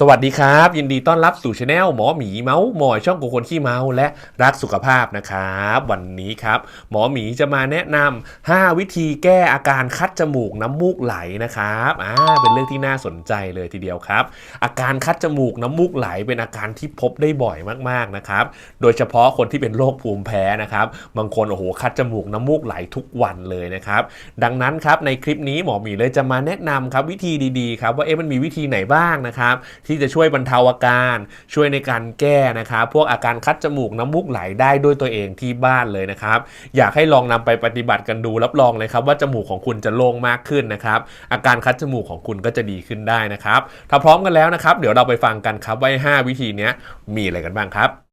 สวัสดีครับ ยินดีต้อนรับสู่ช anel หมอหมีเมาส์มอยช่องของคนขี้เมาและรักสุขภาพนะครับ วันนี้ครับ หมอหมีจะมาแนะนำ5วิธีแก้อาการคัดจมูกน้ำมูกไหลนะครับอ่าเป็นเรื่องที่น่าสนใจเลยทีเดียวครับ อาการคัดจมูกน้ำมูกไหลเป็นอาการที่พบได้บ่อยมากๆนะครับ โดยเฉพาะคนที่เป็นโรคภูมิแพ้นะครับบางคนโอ้โหคัดจมูกน้ำมูกไหลทุกวันเลยนะครับดังนั้นครับในคลิปนี้หมอหมีเลยจะมาแนะนำครับวิธีดีๆครับว่าเอ๊ะมันมีวิธีไหนบ้างนะครับที่จะช่วยบรรเทาอาการช่วยในการแก้นะครับพวกอาการคัดจมูกน้ำมูกไหลได้ด้วยตัวเองที่บ้านเลยนะครับอยากให้ลองนำไปปฏิบัติกันดูรับรองเลยครับว่าจมูกของคุณจะโล่งมากขึ้นนะครับอาการคัดจมูกของคุณก็จะดีขึ้นได้นะครับถ้าพร้อมกันแล้วนะครับ เดี๋ยวเราไปฟังกันครับว่า5วิธีนี้มีอะไรกันบ้างครับ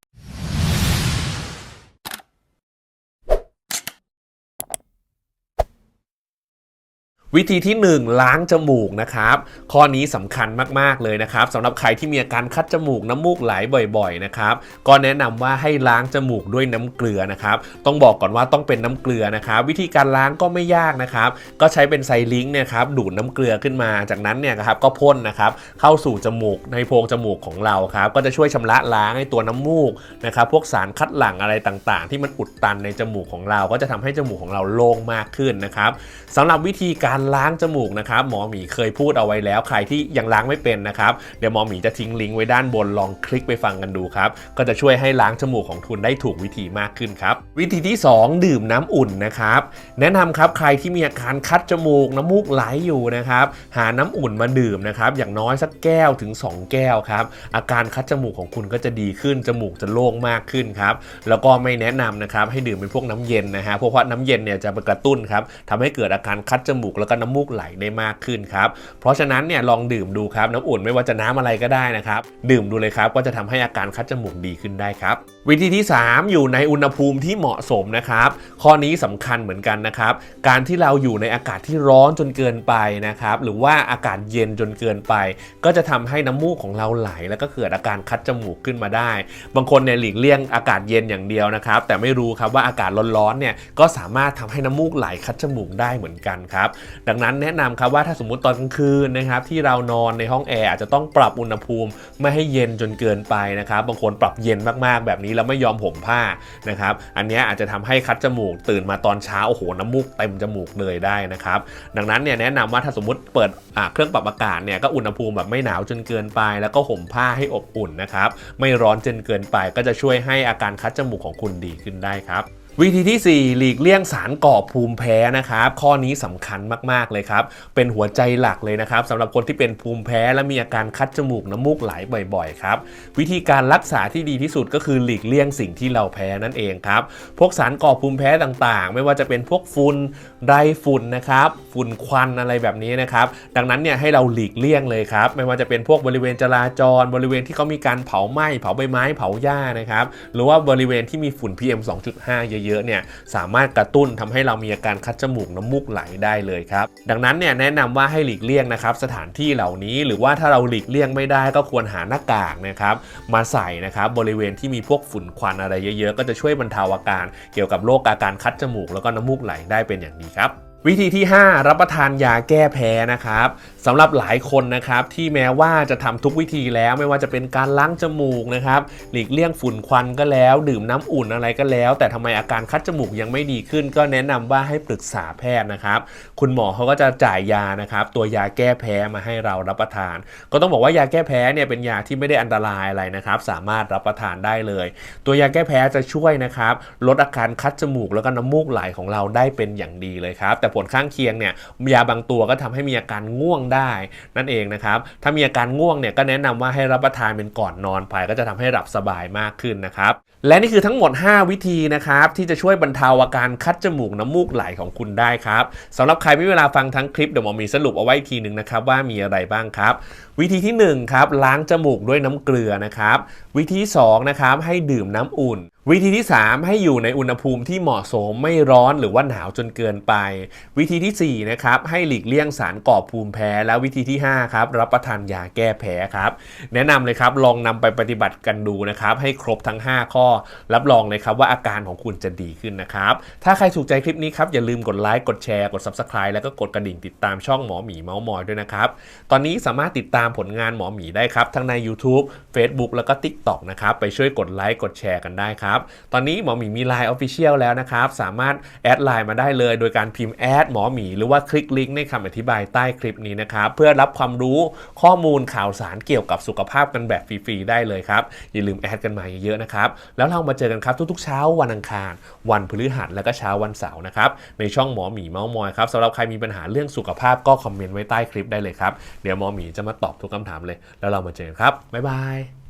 วิธีที่ 1 ล้างจมูกนะครับ ข้อนี้สำคัญมากๆเลยนะครับสำหรับใครที่มีอาการคัดจมูกน้ำมูกไหลบ่อยๆนะครับก็แนะนำว่าให้ล้างจมูกด้วยน้ำเกลือนะครับต้องบอกก่อนว่าต้องเป็นน้ำเกลือนะครับ วิธีการล้างก็ไม่ยากนะครับ ก็ใช้เป็นไซลิงค์เนี่ยครับดูดน้ำเกลือขึ้นมาจากนั้นเนี่ยครับก็พ่นนะครับเข้าสู่จมูกในโพรงจมูกของเราครับก็จะช่วยชำระล้างให้ตัวน้ำมูกนะครับพวกสารคัดหลั่งอะไรต่างๆ ที่มันอุดตันในจมูกของเรา ก็จะทำให้จมูกของเราโล่งมากขึ้นนะครับสำหรับวิธีการการล้างจมูกนะครับหมอหมีเคยพูดเอาไว้แล้ว ใครที่ยังล้างไม่เป็นนะครับเดี๋ยวหมอหมีจะทิ้งลิงก์ไว้ด้านบนลองคลิกไปฟังกันดูครับก็จะช่วยให้ล้างจมูกของคุณได้ถูกวิธีมากขึ้นครับวิธีที่ 2 ดื่มน้ำอุ่นนะครับแนะนำครับใครที่มีอาการคัดจมูก น้ำมูกไหลอยู่นะครับหาน้ำอุ่นมาดื่มนะครับอย่างน้อยสักแก้วถึง 2 แก้วครับอาการคัดจมูกของคุณก็จะดีขึ้นจมูกจะโล่งมากขึ้นครับแล้วก็ไม่แนะนำนะครับให้ดื่มเป็นพวกน้ำเย็นนะฮะเพราะว่าน้ำเย็นเนี่ยจะไปกระตุ้นครับทำให้เกิดอาการคัดจมูกแล้วก็น้ำมูกไหลได้มากขึ้นครับ เพราะฉะนั้นเนี่ยลองดื่มดูครับน้ำอุ่นไม่ว่าจะน้ำอะไรก็ได้นะครับ ดื่มดูเลยครับก็จะทำให้อาการคัดจมูกดีขึ้นได้ครับ วิธีที่ 3 อยู่ในอุณหภูมิที่เหมาะสมนะครับ ข้อนี้สำคัญเหมือนกันนะครับ การที่เราอยู่ในอากาศที่ร้อนจนเกินไปนะครับ หรือว่าอากาศเย็นจนเกินไป ก็จะทำให้น้ำมูกของเราไหล แล้วก็เกิดอาการคัดจมูกขึ้นมาได้ บางคนเนี่ยหลีกเลี่ยงอากาศเย็นอย่างเดียวนะครับ แต่ไม่รู้ครับว่าอากาศร้อนๆเนี่ยก็สามารถทำให้น้ำมูกไหลคัดจมูกได้เหมือนกันครับ ดังนั้นแนะนำครับว่าถ้าสมมติตอนกลางคืนนะครับที่เรานอนในห้องแอร์อาจจะต้องปรับอุณหภูมิ ไม่ให้เย็นจนเกินไปนะครับ บางคนปรับเย็นมากๆแบบนี้แล้วไม่ยอมห่มผ้านะครับ อันนี้อาจจะทำให้คัดจมูกตื่นมาตอนเช้าโอ้โหน้ำมูกเต็มจมูกเลยได้นะครับ ดังนั้นเนี่ยแนะนำว่าถ้าสมมติเปิดเครื่องปรับอากาศเนี่ยก็อุณหภูมิแบบไม่หนาวจนเกินไป แล้วก็ห่มผ้าให้อบอุ่นนะครับ ไม่ร้อนจนเกินไปก็จะช่วยให้อาการคัดจมูกของคุณดีขึ้นได้ครับ วิธีที่ 4 หลีกเลี่ยงสารก่อภูมิแพ้นะครับ ข้อนี้สำคัญมาก ๆ เลยครับ เป็นหัวใจหลักเลยนะครับสำหรับคนที่เป็นภูมิแพ้และมีอาการคัดจมูกน้ำมูกไหลบ่อย ๆ ครับ วิธีการรักษาที่ดีที่สุดก็คือหลีกเลี่ยงสิ่งที่เราแพ้นั่นเองครับ พวกสารก่อภูมิแพ้ต่างๆ ไม่ว่าจะเป็นพวกฝุ่นไรฝุ่นนะครับฝุ่นควันอะไรแบบนี้นะครับ ดังนั้นเนี่ยให้เราหลีกเลี่ยงเลยครับ ไม่ว่าจะเป็นพวกบริเวณจราจร บริเวณที่เขามีการเผาไหม้เผาใบไม้เผาหญ้านะครับหรือว่าบริเวณที่มีฝุ่น PM 2.5 เยอะๆเนี่ยสามารถกระตุ้นทำให้เรามีอาการคัดจมูกน้ำมูกไหลได้เลยครับดังนั้นเนี่ยแนะนำว่าให้หลีกเลี่ยงนะครับสถานที่เหล่านี้หรือว่าถ้าเราหลีกเลี่ยงไม่ได้ก็ควรหาหน้ากากนะครับมาใส่นะครับบริเวณที่มีพวกฝุ่นควันอะไรเยอะๆ ก็จะช่วยบรรเทาอาการ เกี่ยวกับโรคอาการคัดจมูกแล้วก็น้ำมูกไหลได้เป็นอย่างดีครับ วิธีที่ 5 รับประทานยาแก้แพ้นะครับสำหรับหลายคนนะครับที่แม้ว่าจะทำทุกวิธีแล้วไม่ว่าจะเป็นการล้างจมูกนะครับหลีกเลี่ยงฝุ่นควันก็แล้ว ดื่มน้ำอุ่นอะไรก็แล้ว แต่ทำไมอาการคัดจมูกยังไม่ดีขึ้น ก็แนะนำว่าให้ปรึกษาแพทย์นะครับ คุณหมอเขาก็จะจ่ายยานะครับตัวยาแก้แพ้มาให้เรารับประทาน ก็ต้องบอกว่ายาแก้แพ้เนี่ยเป็นยาที่ไม่ได้อันตรายอะไรนะครับ สามารถรับประทานได้เลย ตัวยาแก้แพ้จะช่วยนะครับลดอาการคัดจมูกแล้วก็น้ำมูกไหลของเราได้เป็นอย่างดีเลยครับแต่ผลข้างเคียงเนี่ยยาบางตัวก็ทำให้มีอาการง่วงได้นั่นเองนะครับถ้ามีอาการง่วงเนี่ยก็แนะนำว่าให้รับประทานเป็นก่อนนอนไปก็จะทำให้หลับสบายมากขึ้นนะครับและนี่คือทั้งหมด 5 วิธีนะครับที่จะช่วยบรรเทาอาการคัดจมูกน้ำมูกไหลของคุณได้ครับสำหรับใครไม่มีเวลาฟังทั้งคลิปเดี๋ยวหมอมีสรุปเอาไว้อีกทีหนึ่งนะครับว่ามีอะไรบ้างครับ วิธีที่1ครับล้างจมูกด้วยน้ำเกลือนะครับวิธี2นะครับให้ดื่มน้ำอุ่น วิธีที่ 3 ให้อยู่ในอุณหภูมิที่เหมาะสมไม่ร้อนหรือว่าหนาวจนเกินไป วิธีที่4นะครับให้หลีกเลี่ยงสารก่อภูมิแพ้ และวิธีที่5ครับรับประทานยาแก้แพ้ครับ แนะนำเลยครับลองนำไปปฏิบัติกันดูนะครับให้ครบทั้ง 5 ข้อ รับรองเลยครับว่าอาการของคุณจะดีขึ้นนะครับ ถ้าใครถูกใจคลิปนี้ครับอย่าลืมกดไลค์กดแชร์กด Subscribe แล้วก็กดกระดิ่งติดตามช่องหมอหมีเมาส์มอยด้วยนะครับตอนนี้สามารถติดตามผลงานหมอหมีได้ครับทั้งใน YouTube Facebook แล้วก็ TikTok นะครับไปช่วยกดไลค์กดแชร์กันได้ครับตอนนี้หมอหมีมี Line Official แล้วนะครับ สามารถแอดไลน์มาได้เลย โดยการพิมพ์แอดหมอหมีหรือว่าคลิกลิงก์ในคำอธิบายใต้คลิปนี้นะครับ เพื่อรับความรู้ข้อมูลข่าวสารเกี่ยวกับสุขภาพกันแบบฟรีๆได้เลยครับ อย่าลืมแอดกันมาเยอะๆนะครับ แล้วเรามาเจอกันครับทุกๆเช้าวันอังคาร วันพฤหัสแล้วก็เช้าวันเสาร์นะครับ ในช่องหมอหมีเมาส์มอยครับสำหรับใครมีปัญหาเรื่องสุขภาพก็คอมเมนต์ไว้ใต้คลิปได้เลยครับ เดี๋ยวหมอหมีจะมาตอบทุกคำถามเลย แล้วเรามาเจอกันครับ บ๊ายบาย